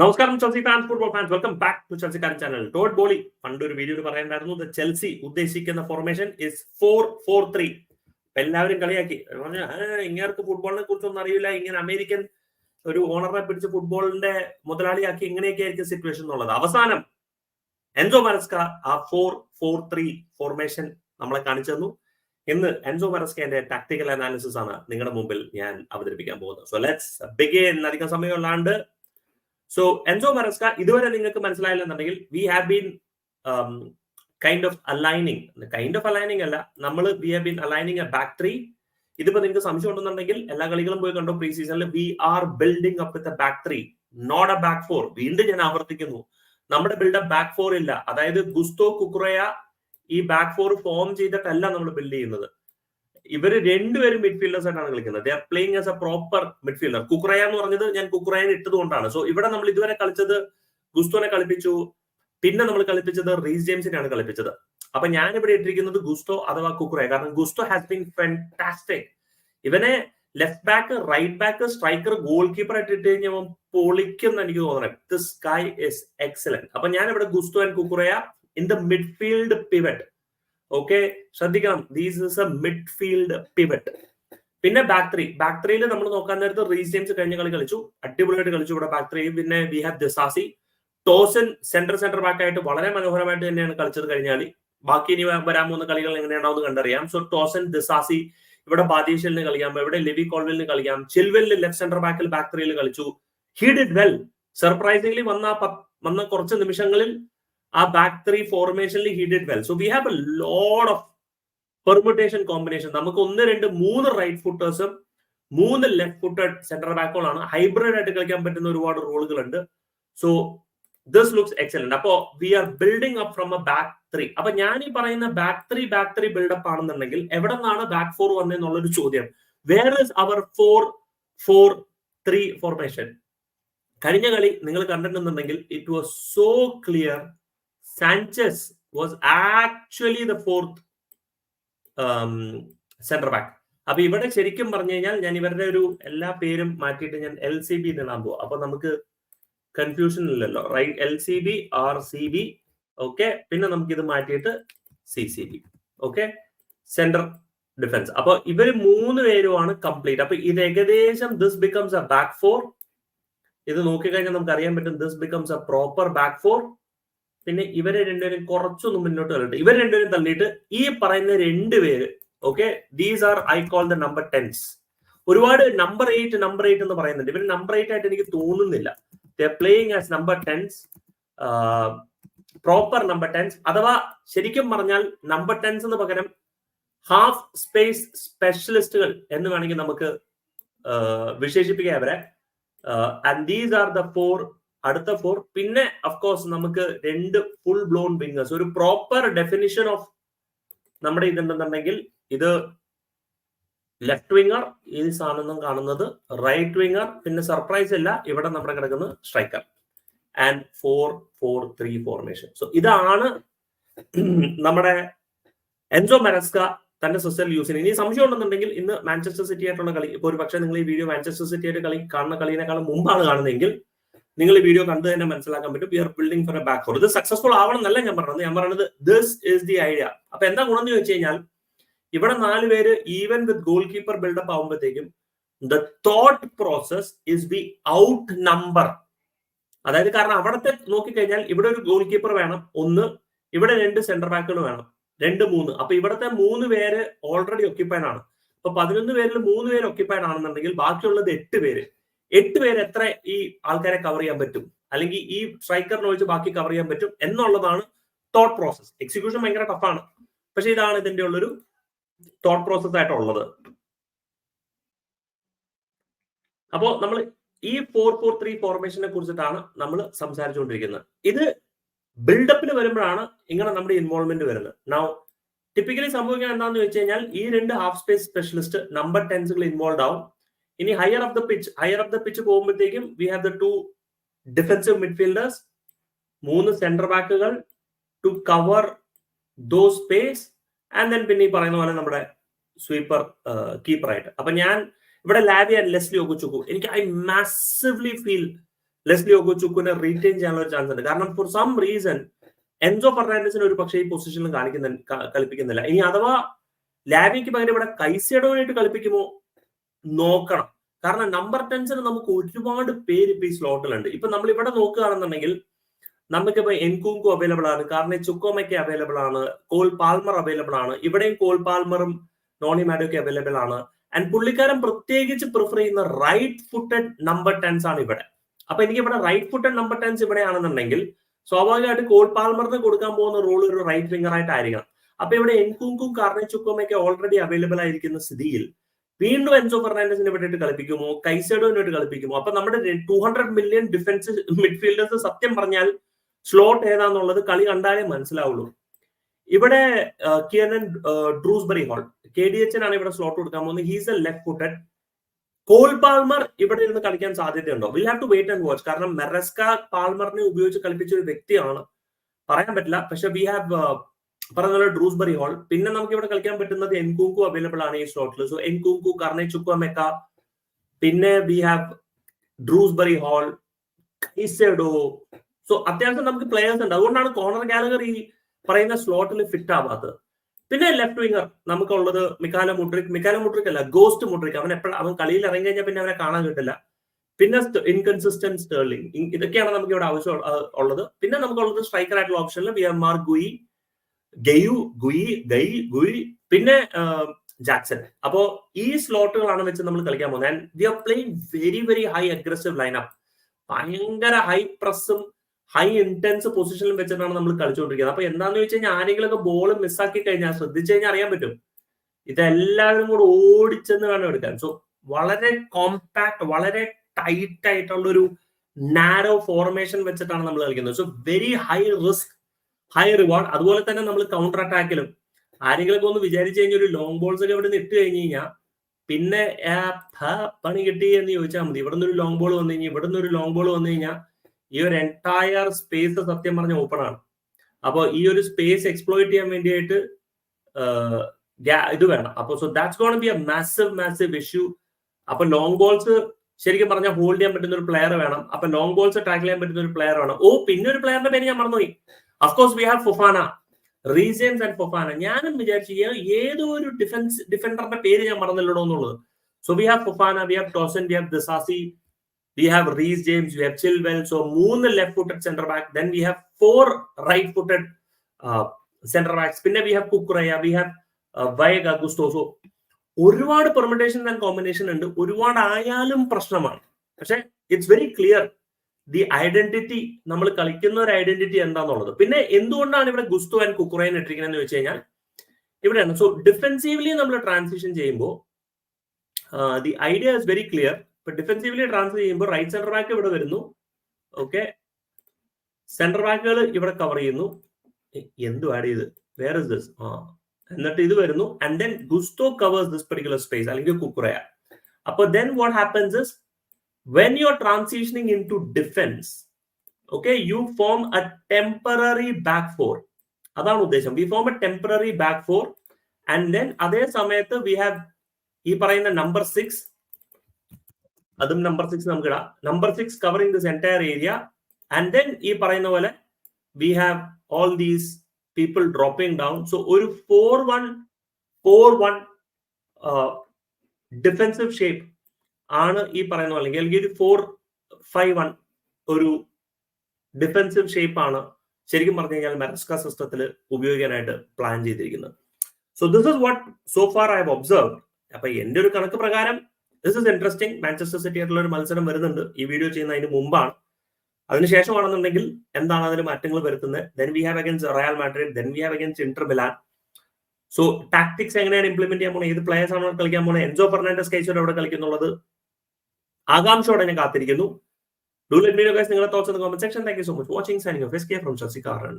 നമസ്കാരം Chelsea fans football fans welcome back to ചെൽസിക്കാരൻ channel Todd Boehly പണ്ട് വീഡിയോയിൽ video the Chelsea ഉദ്ദേശിക്കുന്ന formation is four four three എല്ലാവരും കളിയാക്കി. പറഞ്ഞു ഇങ്ങേർക്ക് ഫുട്ബോളിനെ കുറിച്ചൊന്നും അറിയില്ല. ഇങ്ങനെ അമേരിക്കൻ ഒരു ഓണറെ പിടിച്ച് ഫുട്ബോളിന്റെ മുതലാളിയാക്കി ഇങ്ങനെയൊക്കെ ആയിരിക്കും സിറ്റുവേഷൻ എന്നുള്ളത്. അവസാനം എൻസോ മരസ്ക ആ ഫോർ ഫോർ ത്രീ ഫോർമേഷൻ നമ്മളെ കാണിച്ചു തന്നു. ഇന്ന് എൻസോ മരസ്കേന്റെ ടാക്ടിക്കൽ അനാലിസിസ് ആണ് നിങ്ങളുടെ മുമ്പിൽ ഞാൻ അവതരിപ്പിക്കാൻ പോകുന്നത്. സോ ലെറ്റ്സ് ബിഗിൻ അധികം സമയമുള്ളാണ്ട് സോ എൻസോ മറസ്ക ഇതുവരെ നിങ്ങൾക്ക് മനസ്സിലായില്ലെന്നുണ്ടെങ്കിൽ we have been kind of aligning kind of aligning അല്ല നമ്മൾ we have been aligning a back three ഇതിപ്പോ നിങ്ങൾക്ക് സംശയം ഉണ്ടെന്നുണ്ടെങ്കിൽ എല്ലാ കളികളും പോയി കണ്ടോ പ്രീ സീസണിൽ we are building up with a back three not a back four വീണ്ടും ഞാൻ ആവർത്തിക്കുന്നു. നമ്മുടെ ബിൽഡപ്പ് ബാക്ക് ഫോർ ഇല്ല. അതായത് ഗുസ്തോ കുക്കുറയ ഈ ബാക്ക് ഫോർ ഫോം ചെയ്തിട്ടല്ല നമ്മൾ ബിൽഡ് ചെയ്യുന്നത്. ഇവർ രണ്ടുപേരും മിഡ്ഫീൽഡേഴ്സ് ആയിട്ടാണ് കളിക്കുന്നത്. They are playing as a proper midfielder Cucurella എന്ന് പറഞ്ഞത് ഞാൻ കുക്രയൻ ഇട്ടതുകൊണ്ടാണ് സോ ഇവിടെ നമ്മൾ ഇതുവരെ കളിച്ചത് ഗുസ്തോനെ കളിപ്പിച്ചു. പിന്നെ നമ്മൾ കളിപ്പിച്ചത് റീസ് ജെയിംസിനെയാണ് കളിപ്പിച്ചത്. അപ്പൊ ഞാൻ ഇവിടെ ഇട്ടിരിക്കുന്നത് ഗുസ്തോ അഥവാ കുക്രയ കാരണം ഗുസ്തോ ഹാസ് ബീൻ ഫാന്റാസ്റ്റിക് ഇവനെ left back right back striker goalkeeper ആയിട്ട് ഇട്ട് കഴിഞ്ഞാൽ പൊളിക്കുന്ന എനിക്ക് തോന്നണം. ദിസ് സ്കൈ ഇസ് എക്സലന്റ് അപ്പൊ ഞാൻ ഇവിടെ Gusto and Cucurella in the midfield pivot okay ശ്രദ്ധിക്കണം. These is a midfield pivot പിന്നെ ബാക്ക് ത്രീ ബാക്ക് ത്രീയിൽ നമ്മൾ നോക്കാൻ നേരത്ത് റീസ് ജെയിംസ് കഴിഞ്ഞ കളി കളിച്ചു. അടിപൊളിയായിട്ട് കളിച്ചു ഇവിടെ ബാക്ക് ത്രീ പിന്നെ we have Disasi Tosin centre centre back ആയിട്ട് വളരെ മനോഹരമായിട്ട് തന്നെയാണ് കളിച്ചത് കഴിഞ്ഞ കളി. ബാക്കി ഇനി വരാൻ പോകുന്ന കളികൾ എങ്ങനെയാണെന്ന് കണ്ടറിയാം. സോ ടോസൻ ദിസാസി ഇവിടെ ബാദീഷലിന് കളിക്കാം. ഇവിടെ ലിവി കോൾവിലിന് കളിക്കാം. ചിൽവെല്ലിൽ ലെഫ്റ്റ് സെന്റർ ബാക്കിൽ ബാക്ക് ത്രീയിൽ കളിച്ചു. ഹി ഡിഡ് വെൽ സർപ്രൈസിംഗ്ലി വന്ന വന്ന കുറച്ച് നിമിഷങ്ങളിൽ ആ ബാക്ക് ത്രീ ഫോർമേഷനിൽ he did well so we have a load of permutation combination നമുക്ക് ഒന്ന് രണ്ട് മൂന്ന് റൈറ്റ് ഫുട്ടേഴ്സും മൂന്ന് ലെഫ്റ്റ് ഫുട്ടഡ് സെന്റർ ബാക്കുകളാണ് ഹൈബ്രിഡ് ആയിട്ട് കളിക്കാൻ പറ്റുന്ന ഒരുപാട് റോളുകൾ ഉണ്ട്. സോ ദിസ് ലുക്സ് എക്സലന്റ് അപ്പോ we are building up from a back three അപ്പൊ ഞാൻ ഈ പറയുന്ന back three back three buildup ആണെന്നുണ്ടെങ്കിൽ എവിടെ നിന്നാണ് ബാക്ക് ഫോർ വന്നെന്നുള്ളൊരു ചോദ്യം. Where is our four four three formation കഴിഞ്ഞ കളി നിങ്ങൾ കണ്ടിട്ടുണ്ടെന്നുണ്ടെങ്കിൽ it was so clear Sanchez was actually the fourth centre back അപ്പൊ ഇവിടെ ശരിക്കും പറഞ്ഞു കഴിഞ്ഞാൽ ഞാൻ ഇവരുടെ ഒരു എല്ലാ പേരും മാറ്റിയിട്ട് ഞാൻ എൽ സി ബി ഇടാൻ പോകും അപ്പൊ നമുക്ക് കൺഫ്യൂഷൻ ഇല്ലല്ലോ. Right L C B R C B okay പിന്നെ നമുക്ക് ഇത് മാറ്റിയിട്ട് C C B okay centre defence അപ്പൊ ഇവർ മൂന്ന് പേരുമാണ് കംപ്ലീറ്റ് അപ്പൊ ഇത് ഏകദേശം this becomes a back four ഇത് നോക്കിക്കഴിഞ്ഞാൽ നമുക്ക് അറിയാൻ പറ്റും this becomes a proper back four പിന്നെ ഇവരെ രണ്ടുപേരും കുറച്ചൊന്നും മുന്നോട്ട് വരട്ടെ. ഇവർ രണ്ടുപേരും തള്ളിയിട്ട് ഈ പറയുന്ന രണ്ട് രണ്ടുപേര് okay these are I call the number tens ഒരുപാട് നമ്പർ എയ്റ്റ് നമ്പർ എയ്റ്റ് എന്ന് പറയുന്നുണ്ട്. ഇവർ നമ്പർ എയ്റ്റ് ആയിട്ട് എനിക്ക് തോന്നുന്നില്ല. Playing as number tens proper number tens അഥവാ ശരിക്കും പറഞ്ഞാൽ നമ്പർ ടെൻസ് എന്ന് പകരം ഹാഫ് സ്പേസ് സ്പെഷ്യലിസ്റ്റുകൾ എന്ന് വേണമെങ്കിൽ നമുക്ക് വിശേഷിപ്പിക്കാം അവരെ and these are the four അടുത്ത ഫോർ പിന്നെ അഫ്കോഴ്സ് നമുക്ക് രണ്ട് ഫുൾ ബ്ലോൺ വിങ്ങേഴ്സ് ഒരു പ്രോപ്പർ ഡെഫിനിഷൻ ഓഫ് നമ്മുടെ ഇതുണ്ടെന്നുണ്ടെങ്കിൽ ഇത് ലെഫ്റ്റ് വിങ്ങർ ഈ സാധനം കാണുന്നത് റൈറ്റ് വിങ്ങർ പിന്നെ സർപ്രൈസ് അല്ല ഇവിടെ നമ്മുടെ കിടക്കുന്നത് striker and four four three formation so ഇതാണ് നമ്മുടെ എൻസോ മെറസ്ക തന്റെ യൂസ് ചെയ്യുന്നത് ഇനി സംശയം ഉണ്ടെന്നുണ്ടെങ്കിൽ ഇന്ന് മാഞ്ചസ്റ്റർ സിറ്റി ആയിട്ടുള്ള കളി ഇപ്പോൾ ഒരു പക്ഷേ നിങ്ങൾ ഈ വീഡിയോ മാഞ്ചസ്റ്റർ സിറ്റി ആയിട്ട് കളി കാണുന്ന കളിയിനേക്കാളും മുമ്പാണ് കാണുന്നതെങ്കിൽ നിങ്ങൾ ഈ വീഡിയോ കണ്ടു തന്നെ മനസ്സിലാക്കാൻ പറ്റും. We are building for a back four ഇത് സക്സസ്ഫുൾ ആവണം എന്നല്ല ഞാൻ പറഞ്ഞത്. ഞാൻ പറഞ്ഞത് ദിസ് ഇസ് ദി ഐഡിയ അപ്പൊ എന്താ ഗുണം എന്ന് ചോദിച്ചു കഴിഞ്ഞാൽ ഇവിടെ നാല് പേര് even with goal keeper buildup ആവുമ്പോഴത്തേക്കും the thought process is be out number അതായത് കാരണം അവിടത്തെ നോക്കിക്കഴിഞ്ഞാൽ ഇവിടെ ഒരു ഗോൾ കീപ്പർ വേണം ഒന്ന് ഇവിടെ രണ്ട് സെന്റർ ബാക്കുകൾ വേണം രണ്ട് മൂന്ന്. അപ്പൊ ഇവിടത്തെ മൂന്ന് പേര് ഓൾറെഡി ഒക്യുപ്പൈഡ് ആണ്. അപ്പൊ പതിനൊന്ന് പേരിൽ മൂന്ന് പേര് ഒക്യുപ്പൈഡ് ആണെന്നുണ്ടെങ്കിൽ ബാക്കിയുള്ളത് എട്ട് പേര്. എട്ട് പേര് എത്ര ഈ ആൾക്കാരെ കവർ ചെയ്യാൻ പറ്റും? അല്ലെങ്കിൽ ഈ സ്ട്രൈക്കറിനെ ഒഴിച്ച് ബാക്കി കവർ ചെയ്യാൻ പറ്റും? എന്നുള്ളതാണ് തോട്ട് പ്രോസസ് എക്സിക്യൂഷൻ ഭയങ്കര ടഫാണ് പക്ഷെ ഇതാണ് ഇതിന്റെ ഉള്ളൊരു തോട്ട് പ്രോസസ് ആയിട്ടുള്ളത്. അപ്പോ നമ്മൾ ഈ ഫോർ ഫോർ ത്രീ ഫോർമേഷനെ കുറിച്ചിട്ടാണ് നമ്മൾ സംസാരിച്ചുകൊണ്ടിരിക്കുന്നത്. ഇത് ബിൽഡപ്പിന് വരുമ്പോഴാണ് ഇങ്ങനെ നമ്മുടെ ഇൻവോൾവ്മെന്റ് വരുന്നത്. നൗ ടിപ്പിക്കലി സംഭവിക്കാൻ എന്താണെന്ന് വെച്ച് കഴിഞ്ഞാൽ ഈ രണ്ട് ഹാഫ് സ്പേസ് സ്പെഷ്യലിസ്റ്റ് നമ്പർ ടെൻസുകൾ ഇൻവോൾവ് ആവും. ഇനി higher of the pitch higher of the pitch പോകുമ്പോഴത്തേക്കും we have the two defensive midfielders മൂന്ന് centre ബാക്കുകൾ to cover those space and then പിന്നെ ഈ പറയുന്ന പോലെ നമ്മുടെ സ്വീപ്പർ കീപ്പറായിട്ട് അപ്പൊ ഞാൻ ഇവിടെ ലാവി ആൻഡ് ലെസ്ലി ഒകുച്ചുക്കു എനിക്ക് ഐ മാസീവ്ലി ഫീൽ ലെസ്ലി ഒഗോചുക്കുനെ റീറ്റെയിൻ ചെയ്യാനുള്ള ചാൻസ് ഉണ്ട്. കാരണം ഫോർ സം റീസൺ എൻസോ ഫെർണാൻഡസിന് ഒരു പക്ഷേ ഈ പൊസിഷനിൽ കാണിക്കുന്ന കളിപ്പിക്കുന്നില്ല. ഇനി അഥവാ ലാവിക്ക് പകരം ഇവിടെ കൈസേഡോനായിട്ട് കളിപ്പിക്കുമോ? നോക്കണം. കാരണം നമ്പർ ടെൻസിന് നമുക്ക് ഒരുപാട് പേര് ഇപ്പൊ ഈ സ്ലോട്ടിലുണ്ട് ഇപ്പൊ നമ്മൾ ഇവിടെ നോക്കുകയാണെന്നുണ്ടെങ്കിൽ നമുക്കിപ്പോ എൻകൂങ്കു അവൈലബിൾ ആണ് കാരണം ചുക്കോമയ്ക്ക് അവൈലബിൾ ആണ് കോൾ പാൽമർ അവൈലബിൾ ആണ് ഇവിടെയും കോൾ പാൽമറും നോണി മാഡോക്കെ അവൈലബിൾ ആണ്. ആൻഡ് പുള്ളിക്കാരൻ പ്രത്യേകിച്ച് പ്രിഫർ ചെയ്യുന്ന റൈറ്റ് ഫുട്ടഡ് നമ്പർ ടെൻസ് ആണ് ഇവിടെ. അപ്പൊ എനിക്ക് ഇവിടെ റൈറ്റ് ഫുട്ടഡ് നമ്പർ ടെൻസ് ഇവിടെയാണെന്നുണ്ടെങ്കിൽ സ്വാഭാവികമായിട്ട് കോൾ പാൽമറിന് കൊടുക്കാൻ പോകുന്ന റോൾ ഒരു റൈറ്റ് വിംഗർ ആയിട്ടായിരിക്കണം. അപ്പൊ ഇവിടെ എൻകൂങ്കും എൻകുങ്കും ചുക്കോമയ്ക്ക് ഓൾറെഡി അവൈലബിൾ ആയിരിക്കുന്ന സ്ഥിതിയിൽ വീണ്ടും എൻസോ ഫെർണാൻഡസിനെ വേണ്ടിയിട്ട് കളിപ്പിക്കുമോ? കൈസഡോനായിട്ട് കളിപ്പിക്കുമോ? അപ്പൊ നമ്മുടെ two hundred million defence midfielders സത്യം പറഞ്ഞാൽ സ്ലോട്ട് ഏതാന്നുള്ളത് കളി കണ്ടാലേ മനസ്സിലാവുള്ളൂ. ഇവിടെ Kiernan Dewsbury Hall. K D എച്ചിനാണ് ഇവിടെ സ്ലോട്ട് കൊടുക്കാൻ പോകുന്നത്. He's a left footed Cole Palmer ഇവിടെ ഇരുന്ന് കളിക്കാൻ സാധ്യതയുണ്ടോ? Will have to wait and watch കാരണം മെറസ്ക പാൽമറിനെ ഉപയോഗിച്ച് കളിപ്പിച്ച ഒരു വ്യക്തിയാണ്. പറയാൻ പറ്റില്ല. പക്ഷെ വി ഹാവ് പറഞ്ഞ ഡ്രൂസ്ബറി ഹോൾ പിന്നെ നമുക്ക് ഇവിടെ കളിക്കാൻ പറ്റുന്നത് എൻകുങ്കു അവൈലബിൾ ആണ് ഈ സ്ലോട്ടിൽ സോ എൻകുങ്കു കർണെ അമേക്ക പിന്നെ we have Dewsbury Hall Caicedo so അത്യാവശ്യം നമുക്ക് പ്ലെയേഴ്സ് ഉണ്ട്. അതുകൊണ്ടാണ് കോർണർ ഈ പറയുന്ന സ്ലോട്ടിൽ ഫിറ്റ് ആവാത്തത്. പിന്നെ ലെഫ്റ്റ് വിംഗർ നമുക്കുള്ളത് മിക്കാല മുട്രിക് മിക്കാല മുട്രിക് അല്ല ഗോസ്റ്റ് മുട്രിക് അവൻ എപ്പോഴും അവൻ കളിയിൽ ഇറങ്ങി കഴിഞ്ഞാൽ പിന്നെ അവനെ കാണാൻ കിട്ടില്ല. പിന്നെ ഇൻകൺസിസ്റ്റന്റ് സ്റ്റേർലിംഗ് ഇതൊക്കെയാണ് നമുക്ക് ഇവിടെ ആവശ്യം ഉള്ളത്. പിന്നെ നമുക്കുള്ളത് സ്ട്രൈക്കർ ആയിട്ടുള്ള ഓപ്ഷനിൽ we are Marc Guiu Guiu Guiu Guiu Guiu പിന്നെ ജാക്സൺ. അപ്പോ ഈ സ്ലോട്ടുകളാണ് വെച്ച് നമ്മൾ കളിക്കാൻ പോകുന്നത്. And we are playing very very high aggressive lineup ഭയങ്കര ഹൈ പ്രസ്സും ഹൈ ഇന്റൻസ് പൊസിഷനിലും വെച്ചിട്ടാണ് നമ്മൾ കളിച്ചുകൊണ്ടിരിക്കുന്നത്. അപ്പൊ എന്താന്ന് വെച്ച് കഴിഞ്ഞാൽ ആരെങ്കിലുമൊക്കെ ബോൾ മിസ്സാക്കി കഴിഞ്ഞാൽ ശ്രദ്ധിച്ചു കഴിഞ്ഞാൽ അറിയാൻ പറ്റും. ഇതെല്ലാവരും കൂടെ ഓടിച്ചെന്ന് വേണം എടുക്കാൻ. സോ വളരെ കോമ്പാക്ട് വളരെ ടൈറ്റ് ആയിട്ടുള്ള ഒരു നാരോ ഫോർമേഷൻ വെച്ചിട്ടാണ് നമ്മൾ കളിക്കുന്നത്. So very high risk high reward അതുപോലെ തന്നെ നമ്മൾ കൗണ്ടർ അറ്റാക്കിലും ആരെങ്കിലും ഒന്ന് വിചാരിച്ചു കഴിഞ്ഞാൽ ഒരു ലോങ് ബോൾസ് ഒക്കെ ഇവിടെ നിന്ന് ഇട്ട് കഴിഞ്ഞ് കഴിഞ്ഞാൽ പിന്നെ പണി കിട്ടി എന്ന് ചോദിച്ചാൽ മതി. ഇവിടെ നിന്ന് ഒരു ലോങ് ബോൾ വന്നു കഴിഞ്ഞാൽ ഇവിടെ നിന്ന് ഒരു ലോങ് ബോൾ വന്നു കഴിഞ്ഞാൽ ഈ ഒരു എന്റയർ സ്പേസ് സത്യം പറഞ്ഞ ഓപ്പൺ ആണ്. അപ്പോൾ ഈ ഒരു സ്പേസ് എക്സ്പ്ലോയിറ്റ് ചെയ്യാൻ വേണ്ടിയിട്ട് ഇത് വേണം. അപ്പോൾ so that's gonna be a massive massive issue അപ്പൊ ലോങ് ബോൾസ് ശരിക്കും പറഞ്ഞാൽ ഹോൾഡ് ചെയ്യാൻ പറ്റുന്ന ഒരു പ്ലെയർ വേണം. അപ്പൊ ലോങ് ബോൾസ് ടാക്കിൾ ചെയ്യാൻ പറ്റുന്ന ഒരു പ്ലെയർ വേണം. ഓ പിന്നെ ഒരു പ്ലെയറിന്റെ പേര് ഞാൻ മറന്നുപോയി. Of course we have Fofana reasons and Fofana ഞാനും വിചാരിച്ചു ഏതോ ഒരു ഡിഫൻസ് ഡിഫൻഡറിന്റെ പേര് ഞാൻ മറന്നില്ലടോ എന്നുള്ളത്. So we have Fofana we have Tosin we have Disasi we have Reece James we have Chilwell so മൂന്ന് left footed centre back then we have four right footed centre backs പിന്നെ we have Cucurella we have Veiga Gusto so ഒരുപാട് permutation and combination ഉണ്ട്. ഒരുപാട് ആയാലും പ്രശ്നമാണ്. പക്ഷെ it's very clear the identity നമ്മൾ കളിക്കുന്ന ഒരു ഐഡന്റിറ്റി എന്താന്നുള്ളത്. പിന്നെ എന്തുകൊണ്ടാണ് ഇവിടെ ഗുസ്തു ആൻഡ് കുക്കുറയൻ ഇട്ടിരിക്കുന്നത് എന്ന് വെച്ച് കഴിഞ്ഞാൽ ഇവിടെയാണ്. സോ ഡിഫെൻസീവ്ലി നമ്മൾ ട്രാൻസിഷൻ ചെയ്യുമ്പോൾ the idea is very clear ഇപ്പൊ ഡിഫെൻസീവ്ലി ട്രാൻസ്ഫർ ചെയ്യുമ്പോൾ റൈറ്റ് സെന്റർ ബാക്ക് ഇവിടെ വരുന്നു. ഓക്കെ സെന്റർ ബാക്കുകൾ ഇവിടെ കവർ ചെയ്യുന്നു. എന്തു ആഡ് ചെയ്ത്? വേർ ഇസ് ദിസ് ആ എന്നിട്ട് ഇത് വരുന്നു. And then Gusto covers this particular space അല്ലെങ്കിൽ കുക്കുറയ അപ്പൊ then what happens is are transitioning into defence okay you form a temporary back four അതാണ് ഉദ്ദേശം. We form a temporary back four and then അതേ സമയത്ത് we have ഈ പറയുന്ന number six അതും number six നമുക്ക് ഇടാം. Number six covering this entire area and then ഈ പറയുന്ന പോലെ we have all these people dropping down so ഒരു four one four one defensive shape ആണ് ഈ പറയുന്ന പോലെ അല്ലെങ്കിൽ ഒരു ഫോർ ഫൈവ് വൺ ഒരു ഡിഫൻസീവ് ഷേപ്പ് ആണ് ശരിക്കും പറഞ്ഞു കഴിഞ്ഞാൽ മെറസ്ക സിസ്റ്റത്തിൽ ഉപയോഗിക്കാനായിട്ട് പ്ലാൻ ചെയ്തിരിക്കുന്നത്. So this is what so far I have observe അപ്പൊ എന്റെ ഒരു കണക്ക് പ്രകാരം this is interesting Manchester City ആയിട്ടുള്ള ഒരു മത്സരം വരുന്നുണ്ട്. ഈ വീഡിയോ ചെയ്യുന്നതിന് മുമ്പാണ്. അതിനുശേഷമാണെന്നുണ്ടെങ്കിൽ എന്താണ് അതിന് മാറ്റങ്ങൾ വരുത്തുന്നത്? Then we have against Real Madrid then we have against Inter Milan so tactics എങ്ങനെയാണ് ഇംപ്ലിമെന്റ് ചെയ്യാൻ പോകുന്നത് ഏത് പ്ലേയേഴ്സ് ആണ് കളിക്കാൻ പോകുന്നത് എൻസോ ഫെർണാണ്ടസ് കൈസോട് അവിടെ കളിക്കുന്നുള്ളത്. ആകാംക്ഷയോടെ ഞാൻ കാത്തിരിക്കുന്നു. ഡു ലെറ്റ് മീ ഗൈസ് നിങ്ങളുടെ thoughts in the comment section thank you so much watching signing off S K from Sasikaran